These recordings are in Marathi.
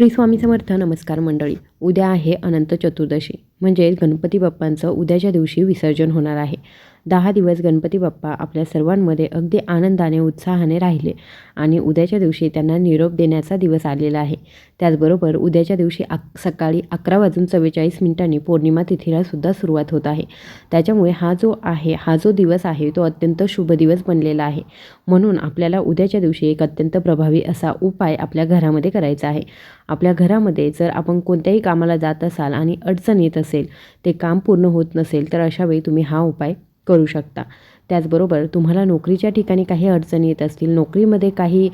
श्री स्वामी समर्थ नमस्कार मंडळी. उद्या आहे अनंत चतुर्दशी. म्हणजे गणपती बाप्पांचं उद्याच्या दिवशी विसर्जन होणार आहे. दहा दिवस गणपती बाप्पा आपल्या सर्वांमध्ये अगदी आनंदाने उत्साहाने राहिले आणि उद्याच्या दिवशी त्यांना निरोप देण्याचा दिवस आलेला आहे. त्याचबरोबर उद्याच्या दिवशी अक सकाळी अकरा वाजून चव्वेचाळीस मिनिटांनी पौर्णिमा तिथीलासुद्धा सुरुवात होत आहे. त्याच्यामुळे हा जो आहे हा जो दिवस आहे तो अत्यंत शुभ दिवस बनलेला आहे. म्हणून आपल्याला उद्याच्या दिवशी एक अत्यंत प्रभावी असा उपाय आपल्या घरामध्ये करायचा आहे. आपल्या घरामध्ये जर आपण कोणत्याही कामाला जात असाल आणि अडचण येत असेल ते काम पूर्ण होत नसेल तर अशावेळी तुम्ही हा उपाय करू शकता. त्याचबरोबर तुम्हाला नोकरीच्या ठिकाणी काही अडचणी येत असतील नोकरीमध्ये काही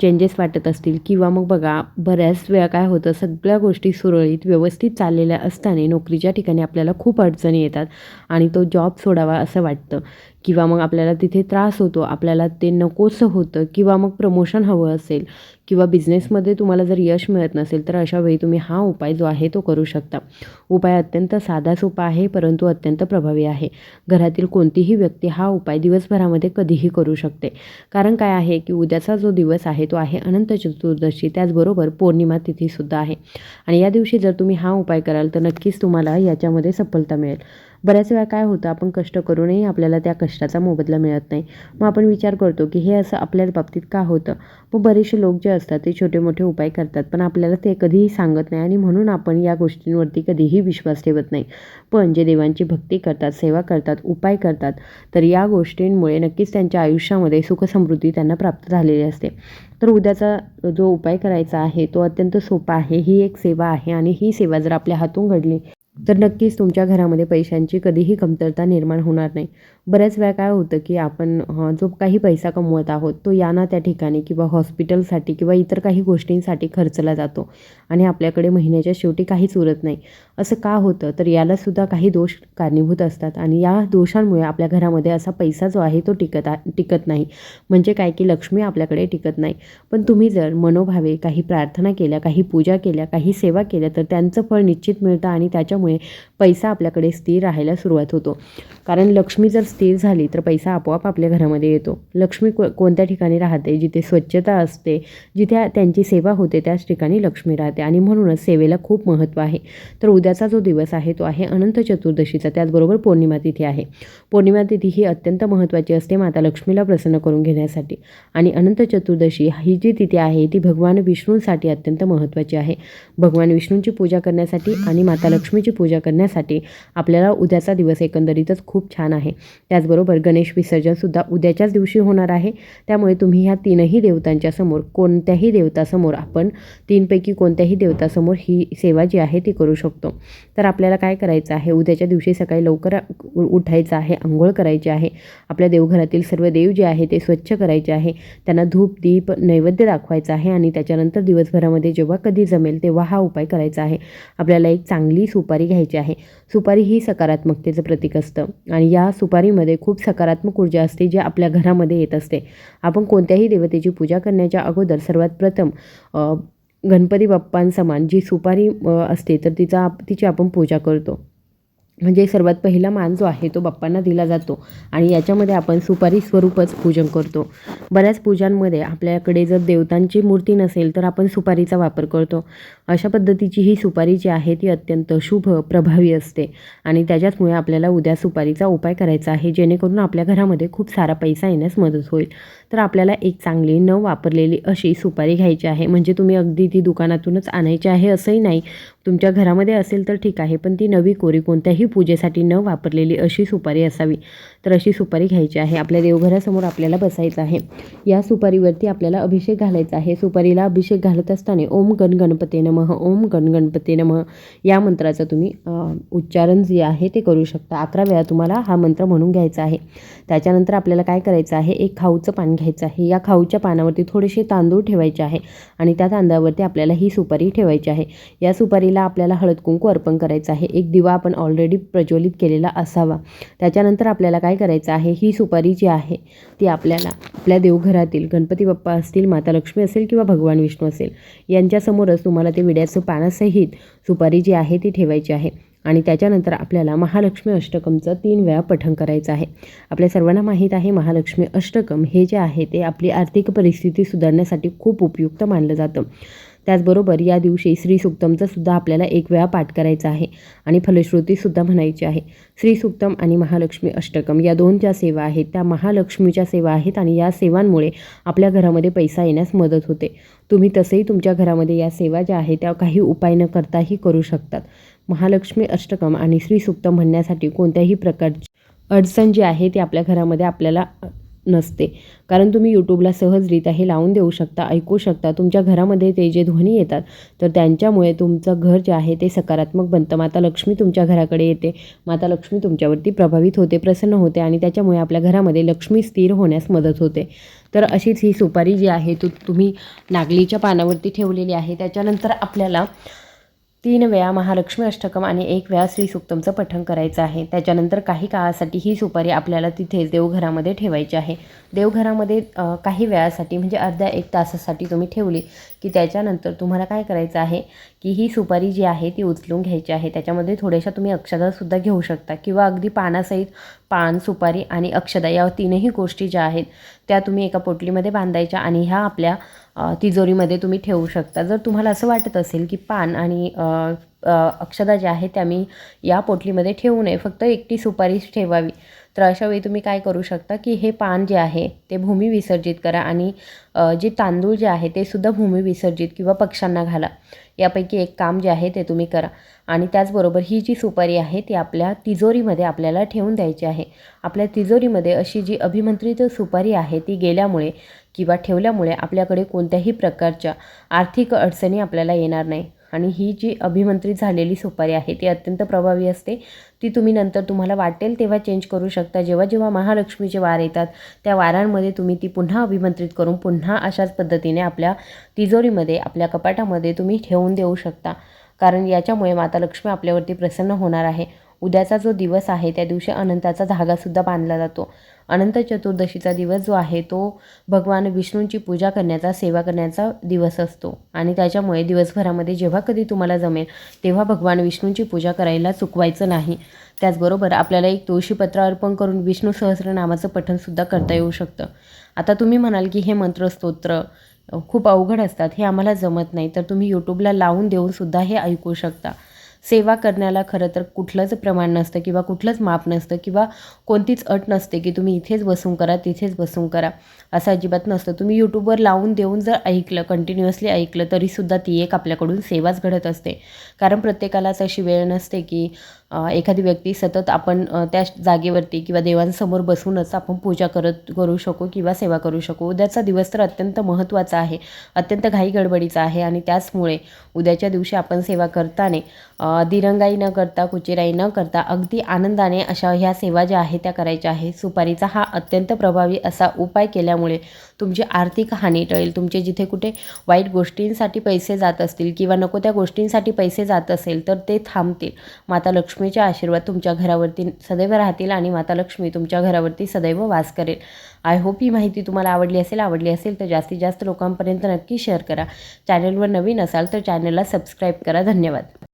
चेंजेस वाटत असतील किंवा मग बघा बऱ्याच वेळा काय होतं सगळ्या गोष्टी सुरळीत व्यवस्थित चाललेल्या असताना नोकरीच्या ठिकाणी आपल्याला खूप अडचणी येतात आणि तो जॉब सोडावा असं वाटतं. किंवा मग आपल्याला तिथे त्रास होतो आपल्याला ते नकोसं होतं किंवा मग प्रमोशन हवं असेल किंवा बिझनेसमध्ये तुम्हाला जर यश मिळत नसेल तर अशा वेळी तुम्ही हा उपाय जो आहे तो करू शकता. उपाय अत्यंत साधा सोपा आहे परंतु अत्यंत प्रभावी आहे. घरातील कोणतीही व्यक्ती हा उपाय दिवसभरामध्ये कधीही करू शकते. कारण काय आहे की उद्याचा जो दिवस आहे तो आहे अनंत चतुर्दशी त्याचबरोबर पौर्णिमा तिथीसुद्धा आहे. आणि या दिवशी जर तुम्ही हा उपाय कराल तर नक्कीच तुम्हाला याच्यामध्ये सफलता मिळेल. बऱ्याच वेळा काय होतं आपण कष्ट करूनही आपल्याला त्या कष्टाचा मोबदला मिळत नाही. मग आपण विचार करतो की हे असं आपल्या बाबतीत का होतं? मग बरेचसे लोक जे असतात ते छोटे मोठे उपाय करतात पण आपल्याला ते कधीही सांगत नाही आणि म्हणून आपण या गोष्टींवरती कधीही विश्वास ठेवत नाही. पण जे देवांची भक्ती करतात सेवा करतात उपाय करतात तर या गोष्टींमुळे नक्कीच त्यांच्या आयुष्यामध्ये सुखसमृद्धी त्यांना प्राप्त झालेली असते. तर उद्याचा जो उपाय करायचा आहे तो अत्यंत सोपा आहे. ही एक सेवा आहे आणि ही सेवा जर आपल्या हातून घडली तर नक्कीच तुमच्या घरामध्ये पैशांची कधीही कमतरता निर्माण होणार नाही. बऱ्याच वेळा काय होतं की आपण जो काही पैसा कमवत आहोत तो याना त्या ठिकाणी किंवा हॉस्पिटलसाठी किंवा इतर काही गोष्टींसाठी खर्चला जातो आणि आपल्याकडे महिन्याच्या शेवटी काहीच उरत नाही. असं का होतं? तर यालासुद्धा काही दोष कारणीभूत असतात आणि या दोषांमुळे आपल्या घरामध्ये असा पैसा जो आहे तो टिकत टिकत नाही. म्हणजे काय की लक्ष्मी आपल्याकडे टिकत नाही. पण तुम्ही जर मनोभावे काही प्रार्थना केल्या काही पूजा केल्या काही सेवा केल्या तर त्यांचं फळ निश्चित मिळतं आणि त्याच्या असल्यामुळे पैसा आपल्याकडे स्थिर राहायला सुरुवात होतो. कारण लक्ष्मी जर स्थिर झाली तर पैसा आपोआप आपल्या घरामध्ये येतो. लक्ष्मी को कोणत्या ठिकाणी राहते? जिथे स्वच्छता असते जिथे त्यांची सेवा होते त्याच ठिकाणी लक्ष्मी राहते. आणि म्हणूनच सेवेला खूप महत्त्व आहे. तर उद्याचा जो दिवस आहे तो आहे अनंत चतुर्दशीचा. त्याचबरोबर पौर्णिमा तिथी आहे. पौर्णिमा तिथी ही अत्यंत महत्त्वाची असते माता लक्ष्मीला प्रसन्न करून घेण्यासाठी. आणि अनंत चतुर्दशी ही जी तिथी आहे ती भगवान विष्णूंसाठी अत्यंत महत्त्वाची आहे. भगवान विष्णूंची पूजा करण्यासाठी आणि माता लक्ष्मीची पूजा करण्यासाठी आपल्याला उद्याचा दिवस एकंदरीतच खूप छान आहे. त्याचबरोबर गणेश विसर्जनसुद्धा उद्याच्याच दिवशी होणार आहे. त्यामुळे तुम्ही ह्या तीनही देवतांच्या समोर कोणत्याही देवतासमोर आपण तीनपैकी कोणत्याही देवतासमोर ही सेवा जी आहे ती करू शकतो. तर आपल्याला काय करायचं आहे? उद्याच्या दिवशी सकाळी लवकर उठायचं आहे आंघोळ करायची आहे. आपल्या देवघरातील सर्व देव जे आहे ते स्वच्छ करायचे आहे. त्यांना धूप दीप नैवेद्य दाखवायचं आहे आणि त्याच्यानंतर दिवसभरामध्ये जेव्हा कधी जमेल तेव्हा हा उपाय करायचा आहे. आपल्याला एक चांगली सुपारी घ्यायची आहे. सुपारी ही सकारात्मकतेचं प्रतीक असतं आणि या सुपारीमध्ये खूप सकारात्मक ऊर्जा असते जी आपल्या घरामध्ये येत असते. आपण कोणत्याही देवतेची पूजा करण्याच्या अगोदर सर्वात प्रथम गणपती बाप्पांसमान जी सुपारी असते तर तिचा तिची आपण पूजा करतो. म्हणजे सर्वात पहिला मान जो आहे तो बाप्पांना दिला जातो आणि याच्यामध्ये आपण सुपारी स्वरूपच पूजन करतो. बऱ्याच पूजांमध्ये आपल्याकडे जर देवतांची मूर्ती नसेल तर आपण सुपारीचा वापर करतो. अशा पद्धतीची ही सुपारी जी आहे ती अत्यंत शुभ प्रभावी असते आणि त्याच्याचमुळे आपल्याला उद्या सुपारीचा उपाय करायचा आहे जेणेकरून आपल्या घरामध्ये खूप सारा पैसा येण्यास मदत होईल. तर आपल्याला एक चांगली न वापरलेली अशी सुपारी घ्यायची आहे. म्हणजे तुम्ही अगदी ती दुकानातूनच आणायची आहे असंही नाही. तुमच्या घरामध्ये असेल तर ठीक आहे पण ती नवी कोरी कोणत्याही पूजेसाठी न वापरलेली अशी सुपारी असावी. तर अशी सुपारी घ्यायची आहे. आपल्या देवघरासमोर आपल्याला बसायचं आहे. या सुपारीवरती आपल्याला अभिषेक घालायचा आहे. सुपारीला अभिषेक घालत असताना ओम गण गणपते नमः ओम गण गणपते नमः या मंत्राचं तुम्ही उच्चारण जे आहे ते करू शकता. अकरा वेळा तुम्हाला हा मंत्र म्हणून घ्यायचा आहे. त्याच्यानंतर आपल्याला काय करायचं आहे? एक खाऊचं पान घ्यायचं आहे. या खाऊच्या पानावरती थोडेसे तांदूळ ठेवायचे आहे आणि त्या तांदळावरती आपल्याला ही सुपारी ठेवायची आहे. या सुपारीला आपल्याला हळद कुंकू अर्पण करायचं आहे. एक दिवा आपण ऑलरेडी प्रज्वलित केलेला असावा. त्याच्यानंतर आपल्याला काय करायचं आहे ही सुपारी जी आहे ती आपल्याला आपल्या देवघरातील गणपती बाप्पा असतील माता लक्ष्मी असेल किंवा भगवान विष्णू असेल यांच्यासमोरच तुम्हाला ते विड्याचं पानासहित सुपारी जी आहे ती ठेवायची आहे. आणि त्याच्यानंतर आपल्याला महालक्ष्मी अष्टकमचं तीन वेळा पठण करायचं आहे. आपल्या सर्वांना माहीत आहे महालक्ष्मी अष्टकम हे जे आहे ते आपली आर्थिक परिस्थिती सुधारण्यासाठी खूप उपयुक्त मानलं जातं. त्याचबरोबर या दिवशी श्री सुक्तमचा सुद्धा आपल्याला एक वेळा पाठ करायचा आहे आणि फलश्रुतीसुद्धा म्हणायची आहे. श्री सुक्तम आणि महालक्ष्मी अष्टकम या दोन ज्या सेवा आहेत त्या महालक्ष्मीच्या सेवा आहेत आणि या सेवांमुळे आपल्या घरामध्ये पैसा येण्यास मदत होते. तुम्ही तसेही तुमच्या घरामध्ये या सेवा ज्या आहेत त्या काही उपाय न करताही करू शकतात. महालक्ष्मी अष्टकम आणि श्री सुक्तम म्हणण्यासाठी कोणत्याही प्रकारची अडचण जी आहे ती आपल्या घरामध्ये आपल्याला नसते. कारण तुम्ही यूट्यूबला सहजरित्या हे लावून देऊ शकता ऐकू शकता. तुमच्या घरामध्ये ते जे ध्वनी येतात तर त्यांच्यामुळे तुमचं घर जे आहे ते सकारात्मक बनतं. माता लक्ष्मी तुमच्या घराकडे येते. माता लक्ष्मी तुमच्यावरती प्रभावित होते प्रसन्न होते आणि त्याच्यामुळे आपल्या घरामध्ये लक्ष्मी स्थिर होण्यास मदत होते. तर अशीच ही सुपारी जी आहे तू तुम्ही नागलीच्या पानावरती ठेवलेली आहे. त्याच्यानंतर आपल्याला तीन वेळा महालक्ष्मी अष्टकम आणि एक वेळा श्री सुक्तमचं पठण करायचं आहे. त्याच्यानंतर काही काळासाठी ही सुपारी आपल्याला तिथे देवघरामध्ये ठेवायची आहे. देवघरामध्ये काही वेळासाठी म्हणजे अर्ध्या एक तासासाठी तुम्ही ठेवली की त्याच्यानंतर तुम्हाला काय करायचं आहे की ही सुपारी जी आहे ती उचलून घ्यायची आहे. त्याच्यामध्ये थोड्याशा तुम्ही अक्षदासुद्धा घेऊ शकता किंवा अगदी पानासहित पान सुपारी आणि अक्षदा या तीनही गोष्टी ज्या आहेत त्या तुम्ही एका पोटलीमध्ये बांधायच्या आणि ह्या आपल्या तिजोरीमध्ये तुम्ही ठेवू शकता. जर तुम्हाला असं वाटत असेल की पान आणि अक्षदा ज्या आहेत त्या मी या पोटलीमध्ये ठेवू नये फक्त एकटी सुपारीच ठेवावी. तर अशा वेळी तुम्ही काय करू शकता की हे पान जे आहे ते भूमी विसर्जित करा आणि जे तांदूळ जे आहे ते सुद्धा भूमी विसर्जित किंवा पक्ष्यांना घाला. यापैकी एक काम जे आहे ते तुम्ही करा. आणि त्याचबरोबर ही जी सुपारी आहे ती आपल्या तिजोरीमध्ये आपल्याला ठेवून द्यायची आहे. आपल्या तिजोरीमध्ये अशी जी अभिमंत्रित सुपारी आहे ती गेल्यामुळे किंवा ठेवल्यामुळे आपल्याकडे कोणत्याही प्रकारच्या आर्थिक अडचणी आपल्याला येणार नाही. आणि ही जी अभिमंत्रित झालेली सुपारी आहे ती अत्यंत प्रभावी असते. ती तुम्ही नंतर तुम्हाला वाटेल तेव्हा चेंज करू शकता. जेव्हा जेव्हा महालक्ष्मीचे वार येतात त्या वारांमध्ये तुम्ही ती पुन्हा अभिमंत्रित करून पुन्हा अशाच पद्धतीने आपल्या तिजोरीमध्ये आपल्या कपाटामध्ये तुम्ही ठेवून देऊ शकता. कारण याच्यामुळे माता लक्ष्मी आपल्यावरती प्रसन्न होणार आहे. उद्याचा जो दिवस आहे त्या दिवशी अनंताचा धागासुद्धा बांधला जातो. अनंत चतुर्दशीचा दिवस जो आहे तो भगवान विष्णूंची पूजा करण्याचा सेवा करण्याचा दिवस असतो. आणि त्याच्यामुळे दिवसभरामध्ये जेव्हा कधी तुम्हाला जमेल तेव्हा भगवान विष्णूंची पूजा करायला चुकवायचं नाही. त्याचबरोबर आपल्याला एक तुळशीपत्र अर्पण करून विष्णू सहस्रनामाचं पठणसुद्धा करता येऊ शकतं. आता तुम्ही म्हणाल की हे मंत्र स्तोत्र खूप अवघड असतात हे आम्हाला जमत नाही तर तुम्ही यूट्यूबला लावून देऊन सुद्धा हे ऐकू शकता. सेवा करण्याला खरं तर कुठलंच प्रमाण नसतं किंवा कुठलंच माप नसतं किंवा कोणतीच अट नसते की तुम्ही इथेच बसून करा तिथेच बसून करा असं अजिबात नसतं. तुम्ही यूट्यूबवर लावून देऊन जर ऐकलं कंटिन्युअसली ऐकलं तरीसुद्धा ती एक आपल्याकडून सेवाच घडत असते. कारण प्रत्येकालाच अशी वेळ नसते की एखादी व्यक्ती सतत आपण त्या जागेवरती किंवा देवांसमोर बसूनच आपण पूजा करत करू शकू किंवा सेवा करू शकू. उद्याचा दिवस तर अत्यंत महत्त्वाचा आहे अत्यंत घाई गडबडीचा आहे आणि त्याचमुळे उद्याच्या दिवशी आपण सेवा करताना दिरंगाई न करता कुचेराई न करता अगदी आनंदाने अशा ह्या सेवा ज्या आहेत त्या करायच्या आहे. सुपारीचा हा अत्यंत प्रभावी असा उपाय केल्यामुळे तुमची आर्थिक हानी टळेल. तुमचे जिथे कुठे वाईट गोष्टींसाठी पैसे जात असतील किंवा नको त्या गोष्टींसाठी पैसे जात असेल तर ते थांबतील. माता लक्ष्मीचे आशीर्वाद तुमच्या घरावरती सदैव राहतील आणि माता लक्ष्मी तुमच्या घरावरती सदैव वास करेल. आय होप ही माहिती तुम्हाला आवडली असेल आवडली असेल तर जास्तीत जास्त लोकांपर्यंत नक्की शेअर करा. चॅनलवर नवीन असाल तर चॅनलला सबस्क्राईब करा. धन्यवाद.